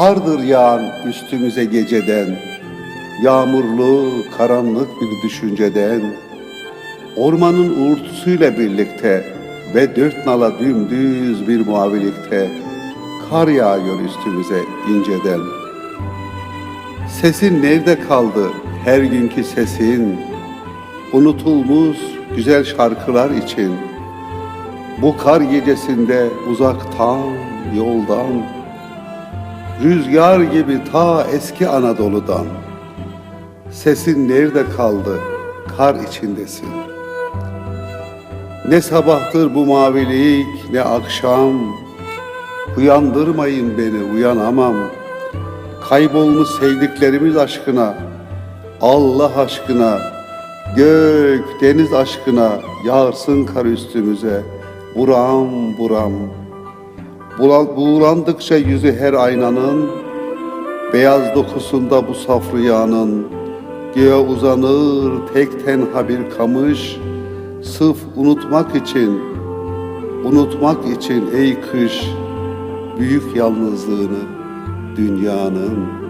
Kardır yağan üstümüze geceden, Yağmurlu, karanlık bir düşünceden, Ormanın uğultusuyla birlikte ve dört nala dümdüz bir mavilikte Kar yağıyor üstümüze inceden. Sesin nerede kaldı her günkü sesin? Unutulmuş güzel şarkılar için. Bu kar gecesinde uzaktan, yoldan, Rüzgar gibi ta eski Anadolu'dan. Sesin nerede kaldı? Kar içindesin. Ne sabahtır bu mavilik, ne akşam. Uyandırmayın beni, uyanamam. Kaybolmuş sevdiklerimiz aşkına, Allah aşkına, gök, deniz aşkına yağarsın kar üstümüze, buram buram. Buğulandıkça yüzü her aynanın, Beyaz dokusunda bu saf rüyanın, Göğe uzanır tek tenha bir kamış, Sırf unutmak için, unutmak için ey kış, Büyük yalnızlığını dünyanın.